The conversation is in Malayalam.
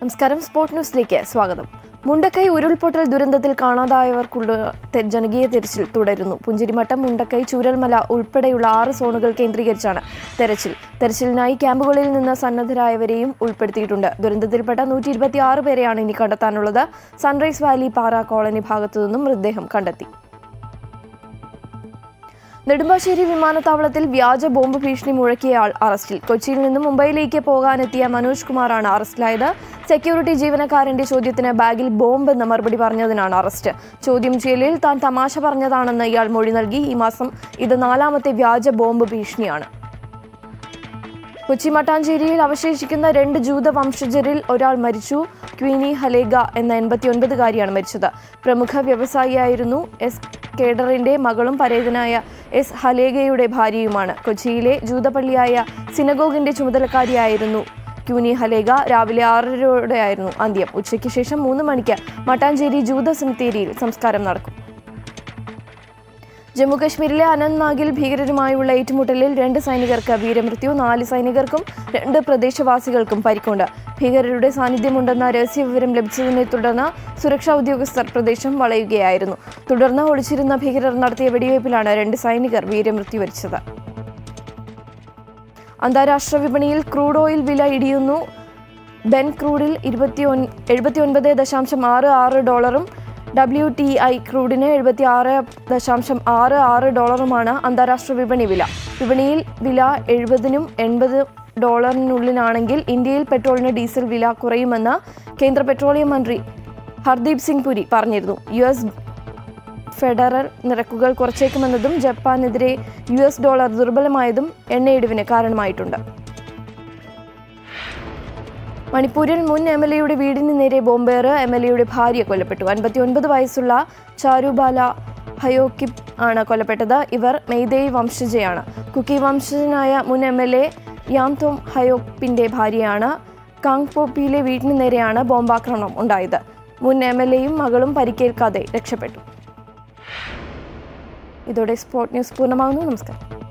നമസ്കാരം. സ്പോർട്സ് ന്യൂസിലേക്ക് സ്വാഗതം. മുണ്ടക്കൈ ഉരുൾപൊട്ടൽ ദുരന്തത്തിൽ കാണാതായവർക്കുള്ള ജനകീയ തെരച്ചിൽ തുടരുന്നു. പുഞ്ചിരിമട്ടം മുണ്ടക്കൈ ചൂരൽമല ഉൾപ്പെടെയുള്ള ആറ് സോണുകൾ കേന്ദ്രീകരിച്ചാണ് തെരച്ചിൽ. തെരച്ചിലിനായി ക്യാമ്പുകളിൽ നിന്ന് സന്നദ്ധരായവരെയും ഉൾപ്പെടുത്തിയിട്ടുണ്ട്. ദുരന്തത്തിൽപ്പെട്ട നൂറ്റി ഇരുപത്തി ആറ് പേരെയാണ് ഇനി കണ്ടെത്താനുള്ളത്. സൺറൈസ് വാലി പാറ കോളനി ഭാഗത്തു നിന്നും മൃതദേഹം കണ്ടെത്തി. നെടുമ്പാശ്ശേരി വിമാനത്താവളത്തിൽ വ്യാജ ബോംബ് ഭീഷണി മുഴക്കിയയാൾ അറസ്റ്റിൽ. കൊച്ചിയിൽ നിന്ന് മുംബൈയിലേക്ക് പോകാനെത്തിയ മനോജ് കുമാറാണ് അറസ്റ്റിലായത്. സെക്യൂരിറ്റി ജീവനക്കാരന്റെ ചോദ്യത്തിന് ബാഗിൽ ബോംബ് എന്ന മറുപടി പറഞ്ഞതിനാണ് അറസ്റ്റ്. ചോദ്യം ചെയ്യലിൽ താൻ തമാശ പറഞ്ഞതാണെന്ന് ഇയാൾ മൊഴി നൽകി. ഈ മാസം ഇത് നാലാമത്തെ വ്യാജ ബോംബ് ഭീഷണിയാണ്. കൊച്ചി മട്ടാഞ്ചേരിയിൽ അവശേഷിക്കുന്ന രണ്ട് ജൂത വംശജരിൽ ഒരാൾ മരിച്ചു. ക്വീനി ഹലേഗ എന്ന എൺപത്തിയൊൻപതുകാരിയാണ് മരിച്ചത്. പ്രമുഖ വ്യവസായിയായിരുന്നു എസ് കേഡറിന്റെ മകളും പരേതനായ എസ് ഹലേഗയുടെ ഭാര്യയുമാണ്. കൊച്ചിയിലെ ജൂതപള്ളിയായ സിനഗോഗിന്റെ ചുമതലക്കാരിയായിരുന്നു ക്യൂനി ഹലേഗ. രാവിലെ ആറരയോടെയായിരുന്നു അന്ത്യം. ഉച്ചയ്ക്ക് ശേഷം മൂന്ന് മണിക്ക് മട്ടാഞ്ചേരി ജൂത സെമിത്തേരിയിൽ സംസ്കാരം നടക്കും. ജമ്മുകശ്മീരിലെ അനന്ത്നാഗിൽ ഭീകരരുമായുള്ള ഏറ്റുമുട്ടലിൽ രണ്ട് സൈനികർക്ക് വീരമൃത്യു നാല് സൈനികർക്കും രണ്ട് പ്രദേശവാസികൾക്കും പരിക്കുണ്ട്. ഭീകരരുടെ സാന്നിധ്യമുണ്ടെന്ന രഹസ്യവിവരം ലഭിച്ചതിനെ തുടർന്ന് സുരക്ഷാ ഉദ്യോഗസ്ഥർ പ്രദേശം വളയുകയായിരുന്നു. തുടർന്ന് ഒളിച്ചിരുന്ന ഭീകരർ നടത്തിയ വെടിവയ്പിലാണ് രണ്ട് സൈനികർ വീരമൃത്യു വരിച്ചത്. അന്താരാഷ്ട്ര വിപണിയിൽ ക്രൂഡ് ഓയിൽ വില ഇടിയുന്നു. ബെൻ ക്രൂഡിൽ ഇരുപത്തി എഴുപത്തി ഒൻപത് ദശാംശം ആറ് ആറ് ഡോളറും ഡബ്ല്യു ടി ഐ ക്രൂഡിന് എഴുപത്തി ആറ് ദശാംശം ആറ് ആറ് ഡോളറുമാണ് അന്താരാഷ്ട്ര വിപണി വില. വിപണിയിൽ വില എഴുപതിനും എൺപത് ഡോളറിനുള്ളിലാണെങ്കിൽ ഇന്ത്യയിൽ പെട്രോളിന് ഡീസൽ വില കുറയുമെന്ന് കേന്ദ്ര പെട്രോളിയം മന്ത്രി ഹർദീപ് സിംഗ് പുരി പറഞ്ഞിരുന്നു. യു എസ് ഫെഡറൽ നിരക്കുകൾ കുറച്ചേക്കുമെന്നതും ജപ്പാനെതിരെ യു എസ് ഡോളർ ദുർബലമായതും എണ്ണയിടിവിന് കാരണമായിട്ടുണ്ട്. മണിപ്പൂരിൽ മുൻ എം എൽ എയുടെ വീടിന് നേരെ ബോംബേറ് എം എൽ എയുടെ ഭാര്യ കൊല്ലപ്പെട്ടു. അൻപത്തിയൊൻപത് വയസ്സുള്ള ചാരുബാല ഹയോക്കിപ് ആണ് കൊല്ലപ്പെട്ടത്. ഇവർ മെയ്തേയ് വംശജയാണ്. കുക്കി വംശജനായ മുൻ എം എൽ എ യാംതോം ഹയോക്കിപ്പിന്റെ ഭാര്യയാണ്. കാങ്പോപ്പിയിലെ വീടിന് നേരെയാണ് ബോംബാക്രമണം ഉണ്ടായത്. മുൻ എം എൽ എയും മകളും പരിക്കേൽക്കാതെ രക്ഷപ്പെട്ടു. ഇതോടെ സ്പോർട് ന്യൂസ് പൂർണമാകുന്നു. നമസ്കാരം.